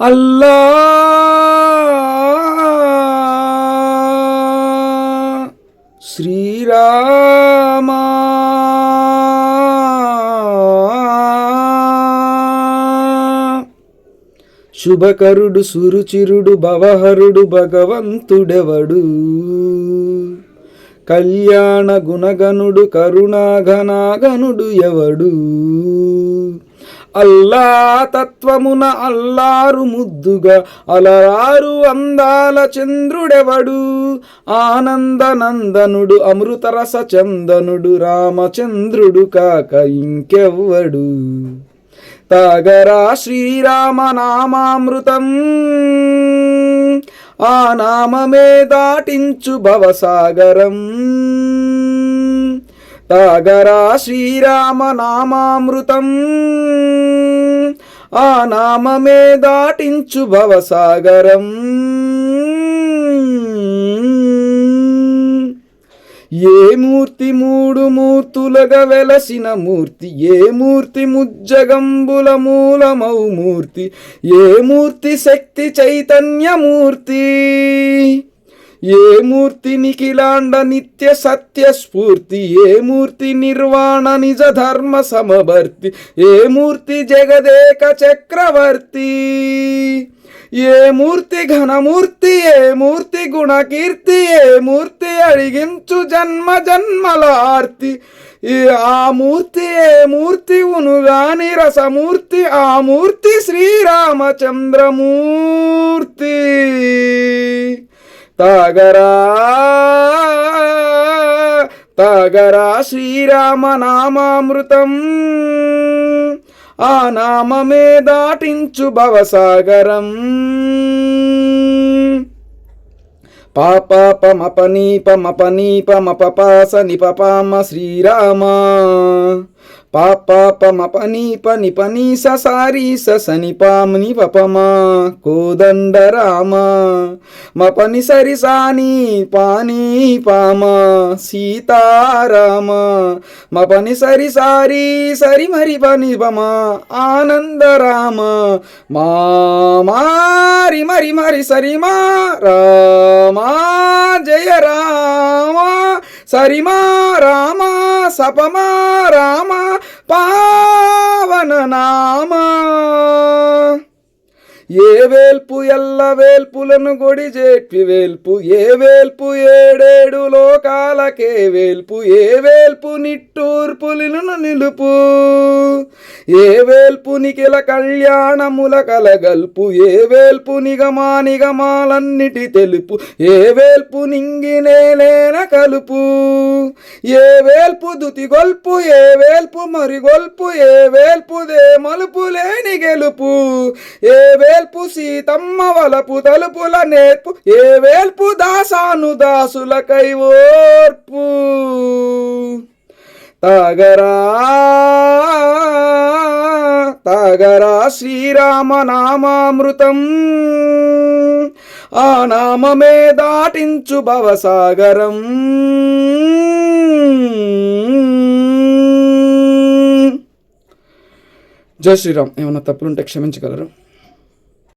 అల్లా శ్రీరామా శుభకరుడు సురుచిరుడు భవహరుడు భగవంతుడెవడు? కళ్యాణ గుణగనుడు కరుణాఘనాగనుడు ఎవడు? అల్లా తత్వమున అల్లారు ముద్దుగా అలరారు అందాల చంద్రుడెవడు? ఆనందనందనుడు అమృతరస చందనుడు రామచంద్రుడు కాక ఇంకెవ్వడు? తాగరా శ్రీరామ నామామృతం ఆ నామమే దాటించు భవసాగరం. తాగరా శ్రీరామ నామామృతం ఆ నామమే దాటించు భవసాగరం. ఏ మూర్తి మూడు మూర్తులగా వెలసిన మూర్తి ఏ మూర్తి ముజ్జగంబుల మూలమౌ మూర్తి ఏ మూర్తి శక్తి చైతన్యమూర్తి ఏ మూర్తి నిఖిలాండ నిత్య సత్య స్ఫూర్తి ఏ మూర్తి నిర్వాణ నిజ ధర్మ సమవర్తి ఏ మూర్తి జగదేక చక్రవర్తి? ఏ మూర్తి ఘనమూర్తి ఏ మూర్తి గుణకీర్తి ఏ మూర్తి అడిగించు జన్మ జన్మల ఆర్తి ఆ మూర్తి ఏ మూర్తి ఉనుగాని రసమూర్తి ఆ మూర్తి శ్రీరామచంద్రమూర్తి. తాగరా తాగరా శ్రీరామ నామామృతం ఆ నామమే దాటించు భవసాగరం. పాపమపనీపమపనీపమపపాస నిపపామ శ్రీరామ. పాపమపనీప నిపనీస సారీస సనిపాం పపమా కోదండ రామ మపని సరి సాని పానీ పామ సీతారామ మపని సరి సారి సరి మరి పని పమా ఆనంద రామ మారి మరి మరి సరి మా. రామా జయ రామ సరిమా రామ సపమా రామ பாவன நாமா ఏ వేల్పు ఎల్ల వేల్పులను గొడి వేల్పు ఏ వేల్పు ఏడేడు లోకాలకే వేల్పు ఏ వేల్పు నిట్టూర్పులను నిలుపు ఏ వేల్పు నిఖిల కళ్యాణముల కలగల్పు ఏ వేల్పు నిగమా నిగమాలన్నిటి తెలుపు ఏ వేల్పు నింగినేలేన కలుపు ఏ వేల్పు దుతి గొల్పు ఏ వేల్పు మరిగొల్పు ఏ వేల్పు దే మలుపు లేని గెలుపు ఏ వేల్పు సీతమ్మ వలపు తలుపుల నేర్పు ఏ వేల్పు దాసాను దాసులకై ఓర్పు. తాగరా తాగరా శ్రీరామ నామామృతం ఆ నామమే దాటించు భవసాగరం. జయ శ్రీరామ్. ఏమన్నా తప్పులుంటే క్షమించగలరు?